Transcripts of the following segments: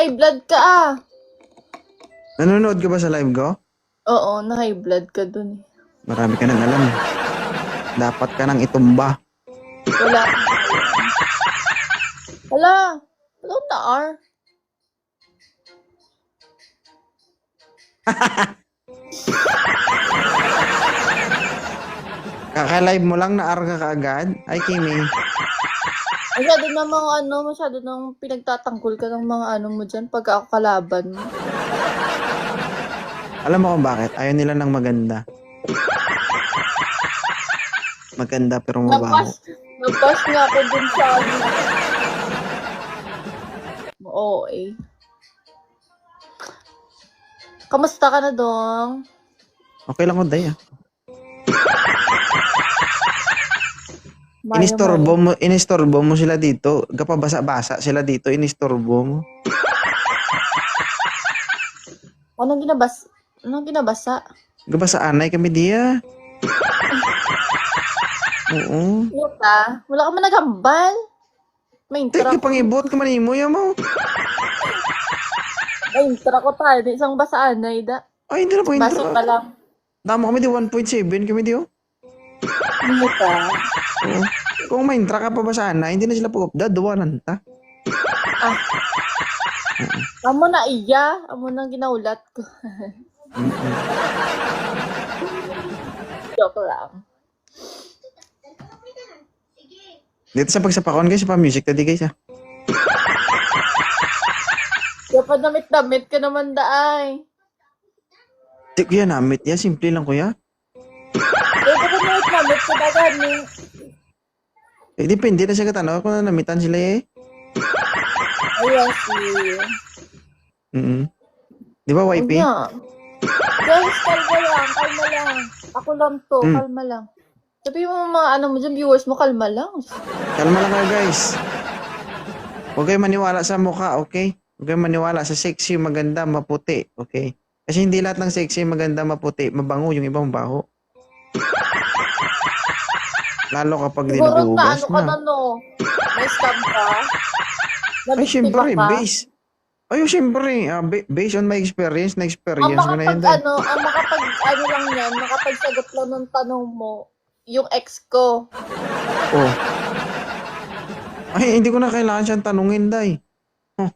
High blood ka ah. Nanonood ka ba sa live ko? Oo, na high blood ka dun eh. Marami ka nang alam. Dapat ka nang itumba. Wala. Wala. Wala na R. Kaka-live mo lang na arga ka agad. Ay, Kimi. Masyado na mga ano, masyado nang pinagtatanggol ka ng mga ano mo dyan pag ako kalaban mo. Alam mo kung bakit? Ayaw nila ng maganda. Maganda pero mabaho. Napas, napas nga ako dun sa ano. Oo eh. Kamusta ka na dong? Okay lang ko, Day. ah. Mayo, Inistorbo mayo. mo, inistorbo mo sila dito. Kapabasa-basa sila dito, inistorbo mo. Anong ginabas? Anong ginabasa? Gabasa anay kami diya. Oo. Yuta, wala ka man naghambal. May intro, Tek, pangibot ka manimo yan mo. may intro ko tayo. Di isang basaan na ida. Ay, hindi na po Baso intro. pa lang. Tama kami di 1.7 kami di oh. Yuta. Oo. Kung may intra ka pa ba sana, hindi na sila pag-updad, duwanan ta. Ah. Amo na iya. Amo nang ginaulat ko. Joke lang. Dito sa pagsapakon guys, sa pa-music tadi guys ah. Kaya pa damit-damit ka naman daay. Di kuya namit ya, simple lang kuya. Pa damit-damit ka dagan ni. Eh, depende na siya katanaw kung na namitan sila eh. Ayan si... Mm Di ba? Unya. Guys, kalma lang. Kalma lang. Ako lang to. Mm. Kalma lang. Sabi mo mga ano mo dyan, viewers mo, kalma lang. Kalma lang kayo guys. Huwag kayo maniwala sa mukha, okay? Huwag kayo maniwala sa sexy, maganda, maputi, okay? Kasi hindi lahat ng sexy, maganda, maputi, mabango, yung ibang baho. Lalo kapag di Siguro na ano ka na na. no. May scam ka. Ay, Nabiktima syempre, ka. base. Ay, syempre, ah, ba- based on my experience, na Ang experience ko na yan. makapag dahil. ano, ang makapag ano lang yan, makapagsagot lang ng tanong mo, yung ex ko. Oh. Ay, hindi ko na kailangan siyang tanungin, day. Huh.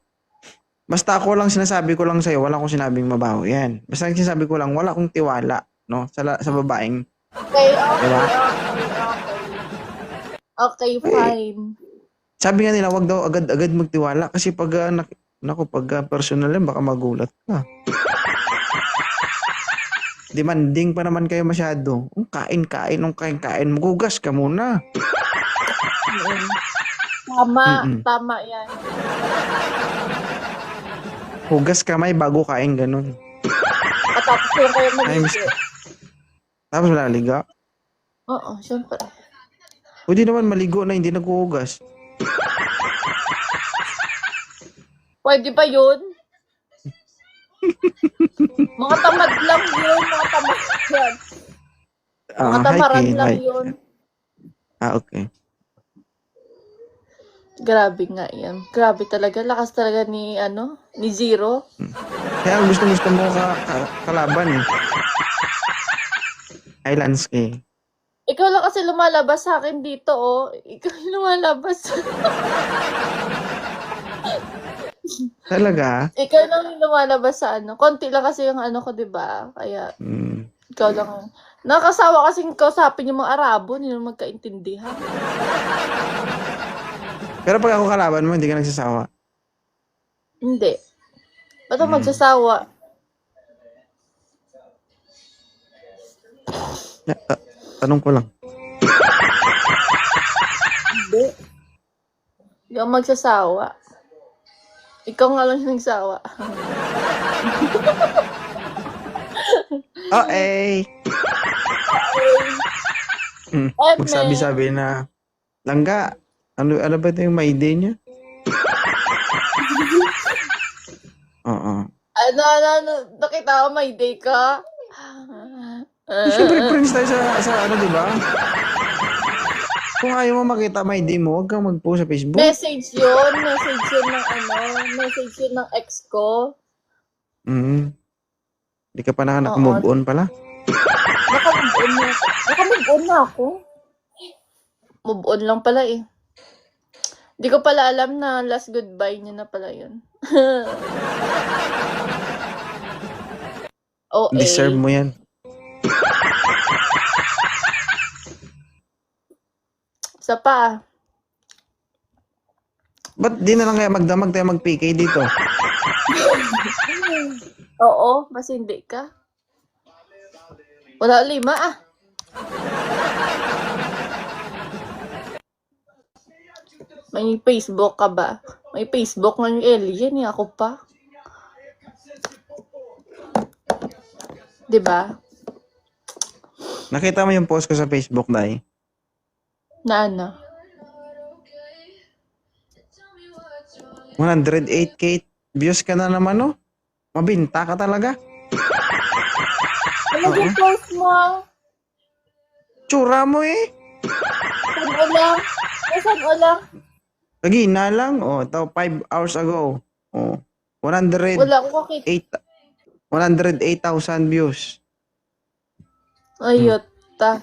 Basta ako lang sinasabi ko lang sa'yo, wala akong sinabing mabaho. Yan. Basta sinasabi ko lang, wala akong tiwala, no? Sa, la- sa babaeng. Okay, okay, Diba? okay, okay. Okay, fine. Sabi nga nila, wag daw agad-agad magtiwala kasi pag, uh, nak- naku, pag ah, personal yan, baka magulat ka. Demanding pa naman kayo masyado. Ang kain-kain, ang kain-kain, magugas ka muna. Mm. Tama, Mm-mm. tama yan. Hugas kamay bago kain, ganun. At tapos yung kayo Ay, Tapos laliga. Oo, syempre. Pwede naman maligo na hindi naghuhugas. Pwede ba yun? mga tamad lang yun, mga tamad yan. Mga Ah, tamaran hi, lang hi. yun. Ah, okay. Grabe nga yan. Grabe talaga. Lakas talaga ni, ano, ni Zero. Kaya gusto gusto mo ka, ka- kalaban eh. Highlands eh. Ikaw lang kasi lumalabas sa akin dito, oh. Ikaw yung lumalabas. Talaga? Ikaw lang yung lumalabas sa ano. Konti lang kasi yung ano ko, di ba? Kaya, Mm. ikaw lang. Nakasawa kasi kausapin yung mga Arabo, hindi naman magkaintindihan. Pero pag ako kalaban mo, hindi ka nagsasawa. Hindi. Ba't ako Hmm. magsasawa? Ya, ta- tanong ko lang. Hindi. Hindi ako magsasawa. Ikaw nga lang yung nagsawa. Oh, eh. Mm. Eh, Magsabi-sabi na, Langga, ano, ano ba ito yung may day niya? Oo. Ano, ano, ano, nakita ko may day ka? Eh, Siyempre, friends tayo sa, sa ano, di ba? Kung ayaw mo makita may ID mo, huwag kang mag-post sa Facebook. Message yun. Message yun ng ano. Message yun ng ex ko. Mm. Hindi ka pa na Oo. nak-move on pala. Naka-move on na. Naka-move on na ako. Move on lang pala eh. Di ko pala alam na last goodbye niya na pala yun. OA. Deserve mo yan. Isa pa. Ba't di na lang kaya magdamag tayo mag-PK dito? Oo, mas hindi ka. Wala lima ah. May Facebook ka ba? May Facebook ng alien eh, ako pa. 'Di ba? Nakita mo yung post ko sa Facebook, Day? Na ano? 108k views ka na naman, no? Mabinta ka talaga. Ano yung post mo? Tsura mo eh. Saan o lang? Eh, saan o lang? Lagina lang. Oh, ito, 5 hours ago. Oh, 108 Wala ko kakita. 108,000 views. Ayot ta.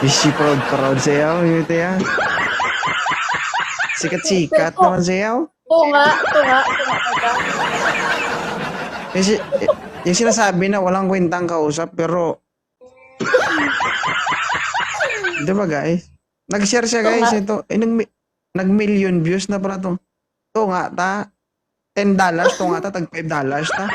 Is she proud proud sa'yo? Yun yan. Sikat-sikat naman sa'yo. Tunga, tunga, tunga ka ba? Kasi, eh, yung sinasabi na walang kwentang kausap, pero... Di ba guys? Nag-share siya guys, ito. Eh, nag, nag-million views na pala to. To nga ta. 10 dollars, to nga ta, tag 5 dollars ta.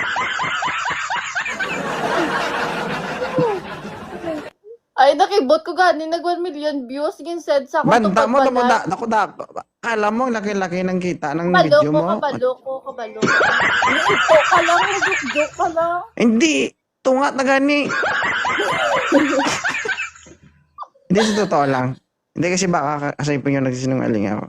Ay, nakibot ko gani, nag 1 million views, ginsed sa ako Banda mo, pala. da, ako da, kala mo, laki-laki ng kita ng Kabalo video ko, mo. kabalo ko, kabalo ko. Ito ka lang, joke ka lang. Hindi, tunga na gani. Hindi sa totoo lang. Hindi kasi baka kasi po yung nagsisinungaling ako.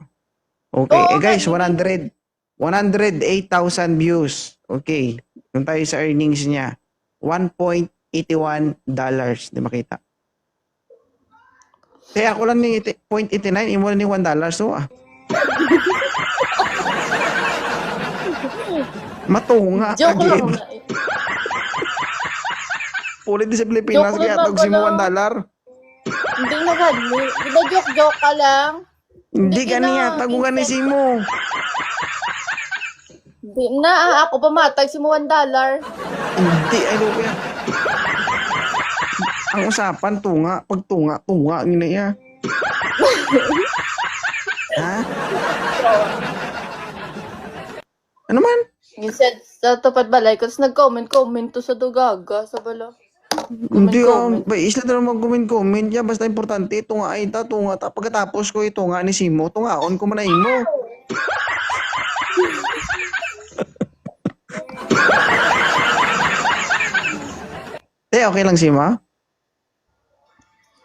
Okay, Oo, eh guys, ganun. 100, 108,000 views. Okay, kung tayo sa earnings niya, 1.81 dollars. Di makita. Kaya ako lang ni 0.89, imo ni 1 dollar. So, ah. Matunga. Joke lang. again. nga eh. Ulit din sa Pilipinas, Joke kaya lang tawag si mo pala. 1 dollar. Hindi na gani. Di ba joke-joke ka lang? Hindi Hindi ka na, niya, tagugan ni Vincent. Simo. Di na, ah, ako pa matag si mo 1 dollar. Hindi, ay do kaya. Ang usapan, tunga. Pag tunga, tunga. Ngina niya. ha? Ano man? Ginsed sa tupad balay ko, tapos nag-comment-comment to sa dugaga, sa bala. Hindi ah. Comment-comment. Ba, isla na naman comment-comment niya. Basta importante, tunga ay ta, tunga ta. Pagkatapos ko itunga ni Simo, tungaon ko man mo. Eh, okay lang Simo?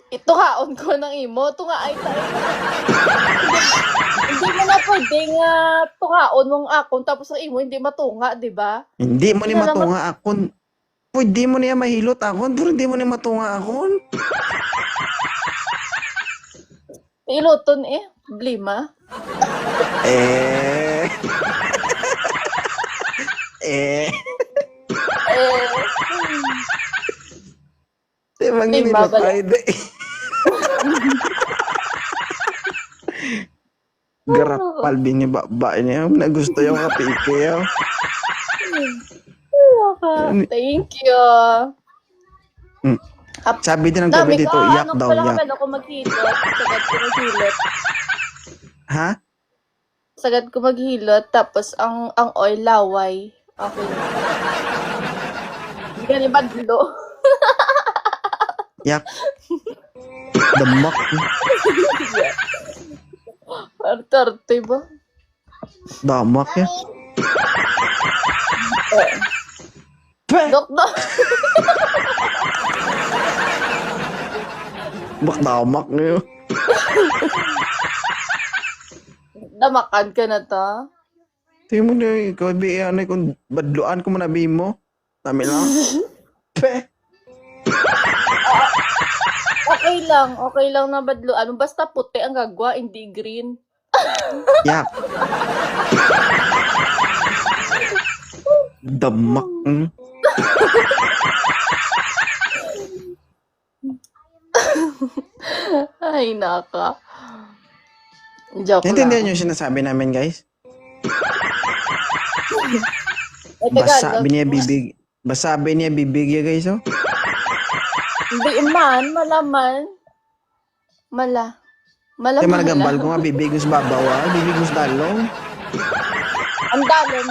Ito haon ko ng imo, ito nga ay tayo. hindi, mo na pwedeng uh, tungaon mong akon tapos ang imo hindi matunga, di ba? Hindi mo ni Hindi na matunga akon. Pwede mo niya mahilot akon, pero hindi mo ni matunga akon. Iluton eh, blima. Eh. eh. Eh, Di ba Di nila ba pala? pwede? Garap palbi ni baba niya. Nagusto yung kapike yaw. thank you. Hmm. Hap- Sabi din ng Dami COVID dito, ko, iyak ano daw pala niya. kapal ako maghilot. Sagad ko maghilot. Ha? Sagad ko maghilot, tapos ang ang oil laway. Okay. Hindi ka ni badlo. Yak. Damak. Arte-arte ba? Damak ya. Peh! Dok, dok. Bak damak niyo. Damakan ka na ta. Tingnan mo na, ikaw bi ano kung badluan ko manabi mo. Tami lang. Pe. Okay lang, okay lang na badlo. Ano, basta puti ang gagwa, hindi green. Yak. Damak. mm. Ay, naka. Joke Naintindihan lang. niyo yung sinasabi namin, guys? Eh, teka, Basabi niya bibig. Basabi niya bibig ya, guys, oh. Hindi man, malaman. Mala. Mala, Kaya managambal ko nga bibig mo sa babaw, ah. Bibig mo sa dalong. Ang dalom,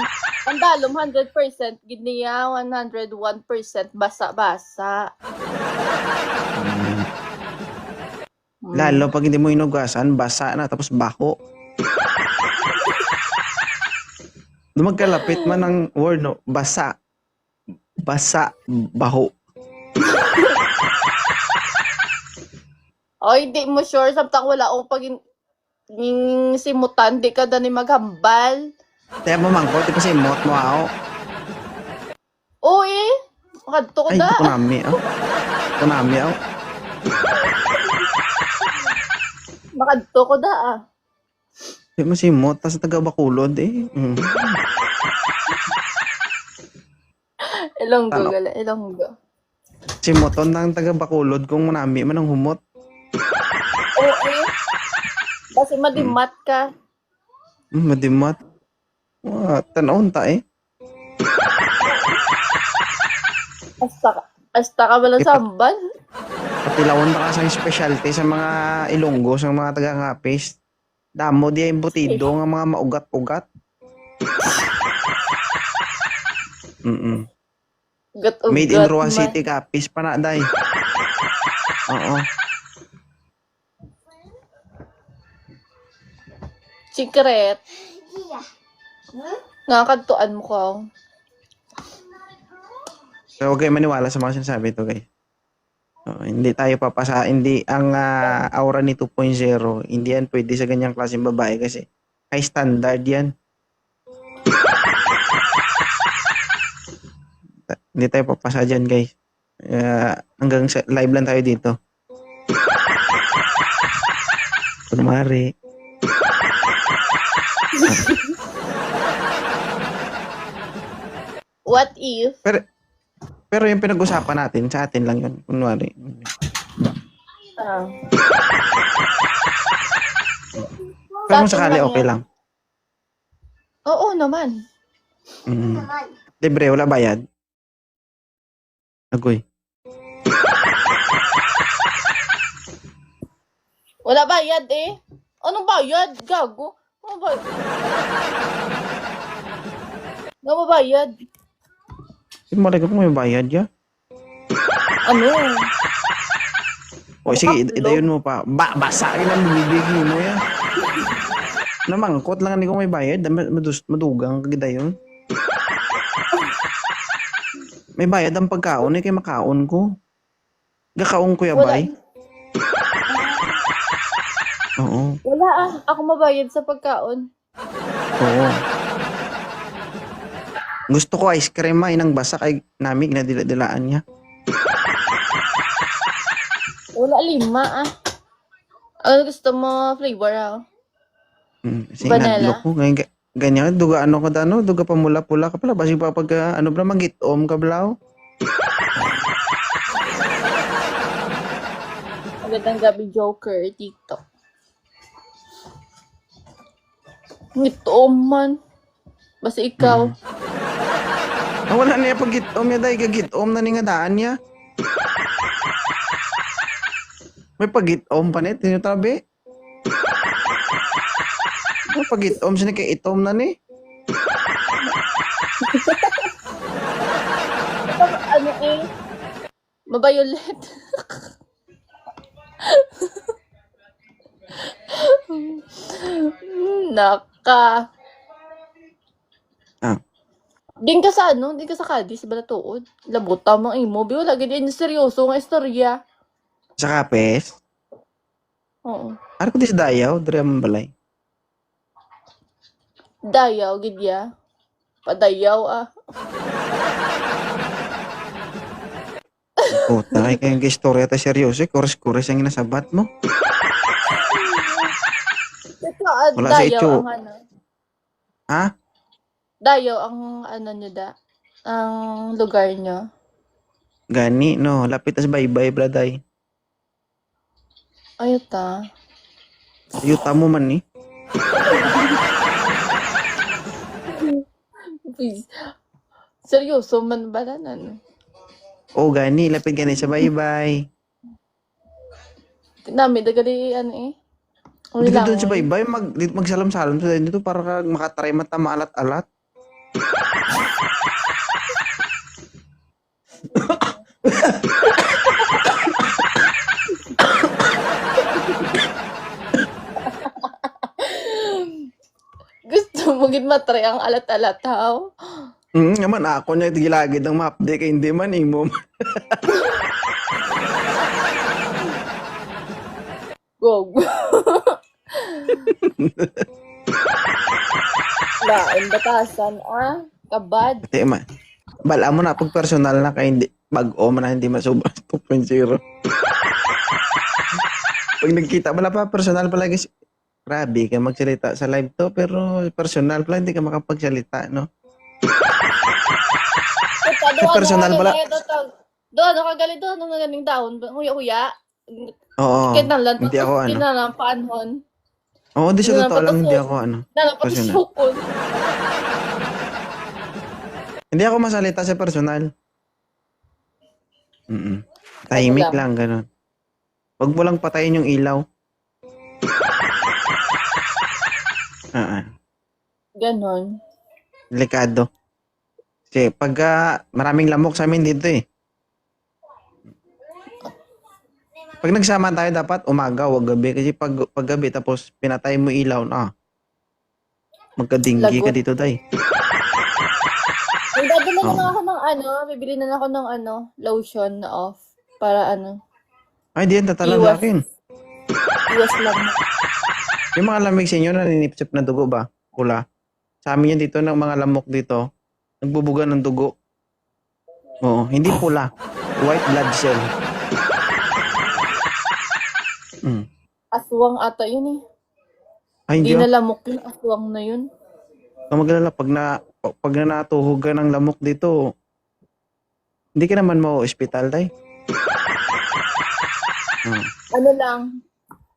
ang dalom 100%, giniya 101% basa-basa. Mm. Hmm. Lalo pag hindi mo inugasan, basa na, tapos bako. Magkalapit man ng word, no? Basa. Basa, baho. O, hindi mo sure, samtang wala akong pag simutan, di ka dani maghambal. Kaya mamangkot, kasi mot mo ako. Eh, kadto ko Ay, da. ito kunami, oh. Kunami, oh. Makadto ko da ah. Di mo si mot, tas taga Bakulod, eh. Mm. Ilonggo, Ano? gala, ilonggo. Si moton ng taga Bakulod, kung manami man ang humot. Oo. Kasi madimat ka. Mm, madimat. Wow, tanawon ta, eh. Hasta ka. Hasta ka walang Ipa- sambal. Patilawon ta ka sa specialty sa mga Ilonggo, sa mga taga Ngapis. Damo di ay butido nga mga maugat-ugat. Mm Gat Made in Roa City, Kapis pa na, day. Oo. Secret. Nga kadtuan mo ko. So, huwag kayo maniwala sa mga sinasabi ito, guys. Oo, hindi tayo papasa, hindi, ang ah, aura ni 2.0, hindi yan pwede sa ganyang klaseng babae kasi high standard yan. Ta- hindi tayo papasa dyan, guys. Ah, hanggang sa live lang tayo dito. Kumari. What if? Pero yung pinag-usapan natin, sa atin lang yun. Kunwari. Ah. Pero kung Sa atin sakali, lang okay lang. Oo naman. Mm. Libre, wala bayad. Agoy. Wala bayad eh. Anong bayad? Gago. Ano bayad? Ano bayad? Hindi mo kung may bayad ya. Ano? O sige, id- idayon mo pa. Ba basa yun ang bibigyan mo ya. Namangkot lang hindi ko may bayad. Dam- Madus, madugang kagidayon. May bayad ang pagkaon eh, kay makaon ko. Gakaon ko ya Wala. bay. Oo. Wala ah. Ako mabayad sa pagkaon. Oo. Gusto ko ice cream ma, inang basa kay namig na dila-dilaan niya. Wala lima ah. Ano gusto mo flavor ah? Mm, kasi Vanilla? inadlo ko. Ngayon, ga- ganyan, duga ano ko dano, duga pa mula-pula ka pala. Basi pa pag, ah, ano ba, magitom ka blaw. Magandang gabi, Joker, TikTok. Ngito man. Basta ikaw. Ah, wala niya pag gitom niya, dahil gagitom na ni nga daan niya. May pagitom pa ni, tinutabi. May pagitom siya kay itom na ni. Ano eh. Mabayulit. Naka. Ah. Din ka sa ano? Din ka sa Cadiz, balatuod. Labuta mo imo. Bi wala gid yung seryoso nga istorya. Sa kapes. Oo. Ano ko di sa dayaw, dari ang balay. Dayaw gid ya. Padayaw ah. Puta, kay kayong istorya ta seryoso, eh. kores-kores ang inasabat mo. Ito, ah, Wala sa dayo ang ano. Ha? Dayo ang ano nyo da. Ang lugar nyo. Gani, no. Lapit as bye-bye, braday. Ayot ah. Yuta mo man, eh. Please. Seryoso man ba na ano? Oh, gani. Lapit gani sa bye-bye. Nami, dagali ano eh. Dito Ulilangon. doon sa bye-bye, mag, dito, magsalam-salam sa dito para ka makatry mata maalat-alat. Gusto mo gid matry ang alat-alat how? Hmm, naman ako niya tigilagid ng mapde kay hindi man imo. Go. Lain batasan ah. Kabad. Ate man. Bala mo na pag personal na kay hindi bag-o man na hindi masubra 2.0. pag nagkita wala pa personal pala guys. Grabe ka magsalita sa live to pero personal pala hindi ka makapagsalita no. Sa personal pala. Doon, ano kagali doon, ano ganing daon, huya-huya. Oo. Kinalan, hindi ako ano. Kinalan, paanhon. Oo, di Hindi totoo lang hindi ako ano. Personal. sukol. Hindi ako masalita sa personal. Mm. Tahimik lang? lang ganun. Huwag mo lang patayin yung ilaw. Ah, ah. Ganon. Delikado. Kasi pag ah, maraming lamok sa amin dito eh. Pag nagsama tayo dapat umaga, wag gabi. Kasi pag, pag gabi tapos pinatay mo ilaw na. Magkadinggi ka Lagot. dito, day. Magdadala na lang ako ng ano, bibili na lang ako ng ano, lotion na off. Para ano, Ay, di yan tatala Iwas. akin. iwas lang. Yung mga lamig sa inyo na ninipsip na dugo ba? Pula. Sa amin yan dito ng mga lamok dito, nagbubuga ng dugo. Oo, hindi pula. White blood cell. Mm. Aswang ata yun eh. Ay, hindi. Hindi na lamok yun, aswang na yun. Huwag magalala, pag na pag na natuhog ka ng lamok dito, hindi ka naman mau ospital tay. Hmm. Ano lang,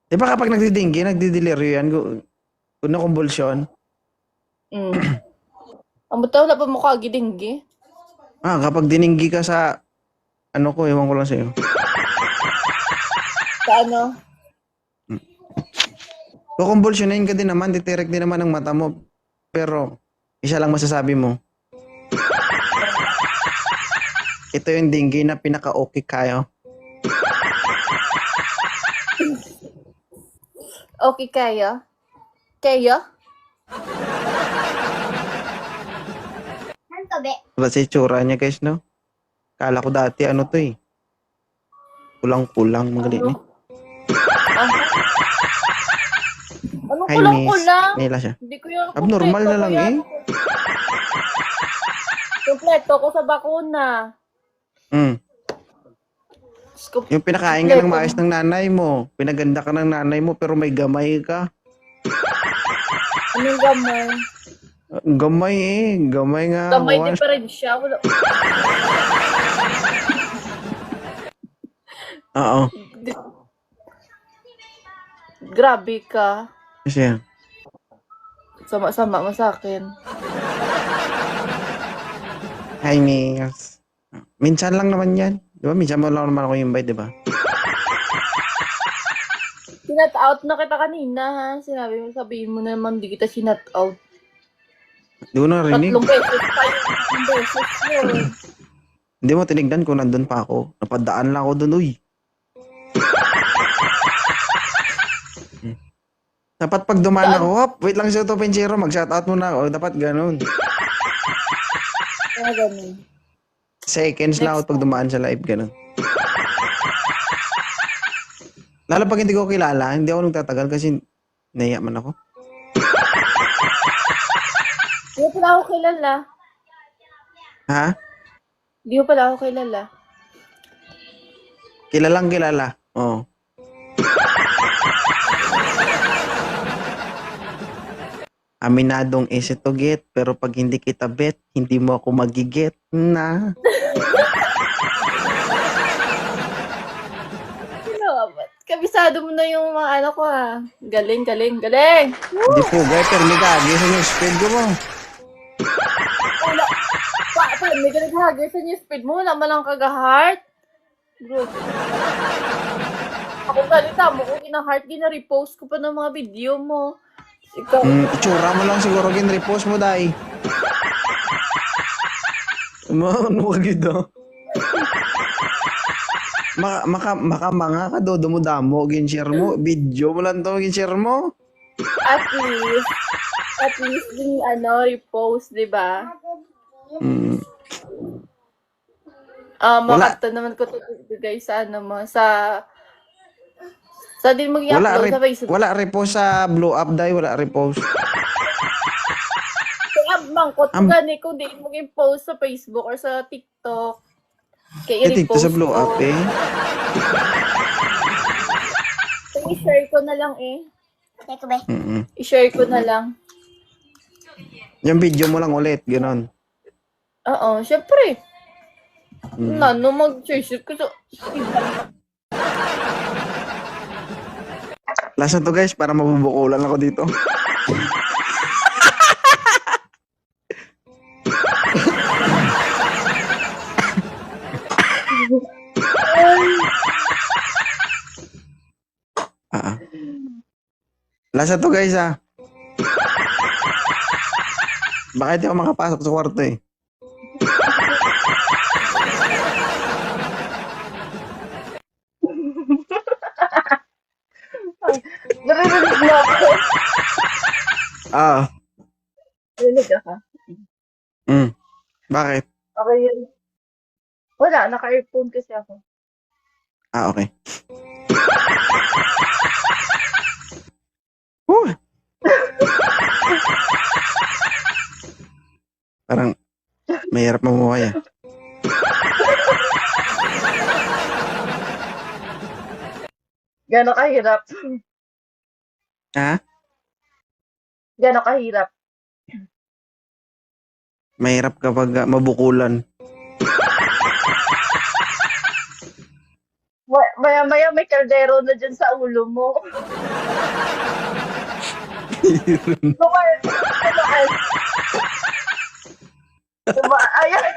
Di ba kapag nagdidinggi, nagdideliryo yan, gu- kung na kumbulsyon, mm. Ang buta wala pa mukha gidinggi. ah, kapag dininggi ka sa, ano ko, ewan ko lang sa'yo. Sa ano, Kukumbulsyonin ka din naman, titirek din naman ang mata mo. Pero, isa lang masasabi mo. Ito yung dinggi na pinaka-okay kayo. okay kayo? Kayo? Ang tabi. Diba sa itsura niya guys, no? Kala ko dati ano to eh. Kulang-kulang, magaling eh. Ano Hi, kulang-kulang? Nila siya. Hindi ko yun. Abnormal na lang eh. Kompleto ko sa bakuna. Mm. Scoop. Yung pinakain ka ng maayos ng nanay mo. Pinaganda ka ng nanay mo pero may gamay ka. Anong gamay? Gamay eh. Gamay nga. Gamay Juan. diferensya. Wala. Oo. Grabe ka. Kasi. Sama-sama mo sa akin. Hi, Mings. Minsan lang naman yan. Di ba? Minsan mo lang naman ako invite, di ba? Sinat out na kita kanina ha. Sinabi mo, sabihin mo na naman di kita sinat out. Di ko narinig. Tatlong beses tayo. Tatlong beses yun. Hindi mo tinignan kung nandun pa ako. Napadaan lang ako dun, uy. Dapat pag dumaan ako, hop, wait lang sa 2.0, mag-shoutout muna ako. Dapat ganun. Kaya ganun. Seconds lang Next ako pag dumaan sa live, ganun. Lalo pag hindi ko kilala, hindi ako nagtatagal kasi naiya man ako. Hindi pala ako kilala. Ha? Hindi mo pala ako kilala. Kilalang kilala. Oh. Aminadong easy to get, pero pag hindi kita bet, hindi mo ako magiget na. Ba? Kabisado mo na yung mga ano ko ha. Galing, galing, galing. Hindi po, gay, pero may gagisan yung speed ko mo. Wala. Pa, pa, may ganaghagay sa niya speed mo. Wala man lang kaga-heart. Bro. Ako salita mo kung ina-heart, gina-repost ko pa ng mga video mo. Ikaw, Mm, itsura mo lang siguro gin repost mo dai. Mo ano ka gito? Maka maka maka mga ka do dumudamo gin share mo video mo lang to gin share mo. at least, at least yung ano, repost, di ba? Mm. Ah, Wala. naman ko to guys sa ano mo, sa sa din mag Wala rep, sa Facebook. wala repost sa blow up dai wala repost. Kaya mangkot Am- gani kung di mo i-post sa Facebook or sa TikTok. Kaya Titik i-repost sa blow ko. up eh. Kaya i-share ko na lang eh. Teka ba? Mm. I-share ko na lang. Yung video mo lang ulit, gano'n. Oo, syempre. Mm. Na, no mag-share ko sa... Last na to guys, para mabubukulan ako dito. ah. ah. Last na to guys ah. Hindi ako makapasok sa kwarto eh. Naririnig mo ako. Ah. Narinig ako. Mm. Bakit? Okay yun. Wala, naka-earphone kasi ako. Ah, okay. Whew. Parang mahirap mamuhay ah. Gano'ng kahirap? Ha? Gano'ng kahirap? Mahirap kapag ah, mabukulan. Ma- Maya-maya may kaldero na dyan sa ulo mo. Tumaan. Tumaan. Tumaan. Ayan.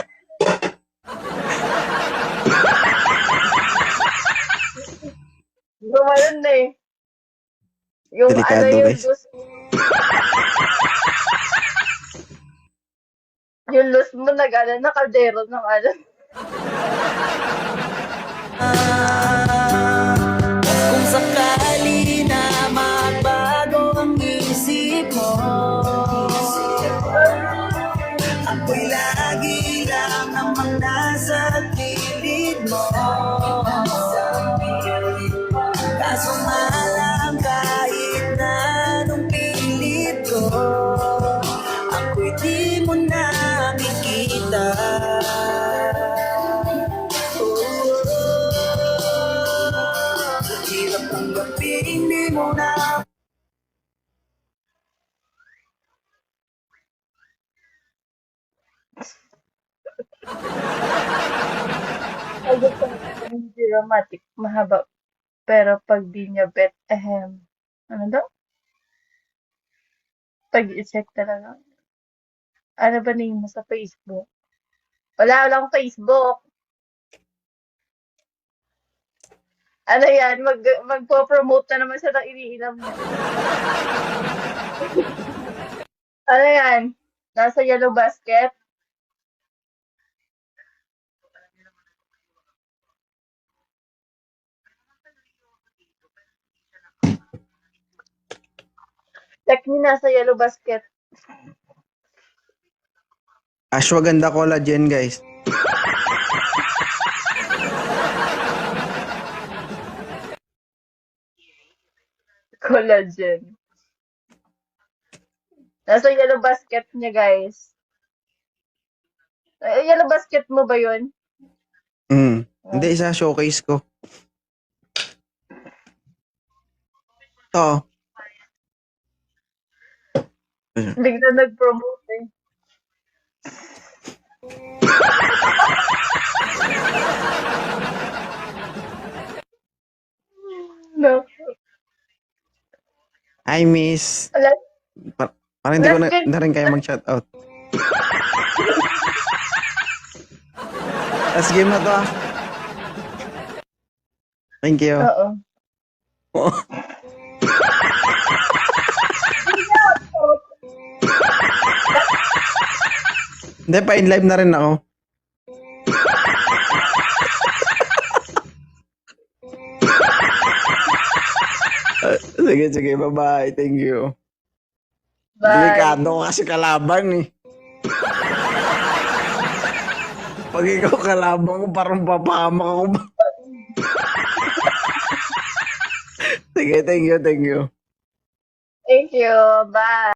Tumaan na eh. Yung Delikado, ano yung guys. lus. yung lus mo nag ano, na kaldero ng ano. Kung sakali Hirap tanggapin, hindi mo na gusto ko hindi dramatic, mahaba. Pero pag di niya bet, ehem. Ano daw? Pag i-check talaga. Ano ba name mo sa Facebook? Wala, wala Facebook. Ano yan? Mag, magpo-promote na naman siya ng iniinom niya. ano yan? Nasa yellow basket? Check niyo nasa yellow basket. Ashwagandha collagen guys. Collagen. Nasa yellow basket niya, guys. Eh, yellow basket mo ba yun? Mm. Hindi, isa showcase ko. Ito. Bigla nag-promote eh. No. Hi, miss. Wala. Parang hindi ko na, na rin kayo mag-shoutout. Tapos game na to ah. Thank you. Oo. Hindi, pa in live na rin ako. Sige, sige. Bye-bye. Thank you. Bye. Delikado kasi kalaban eh. Pag ikaw kalaban ko, parang papahamak ako. sige, thank you, thank you. Thank you. Bye.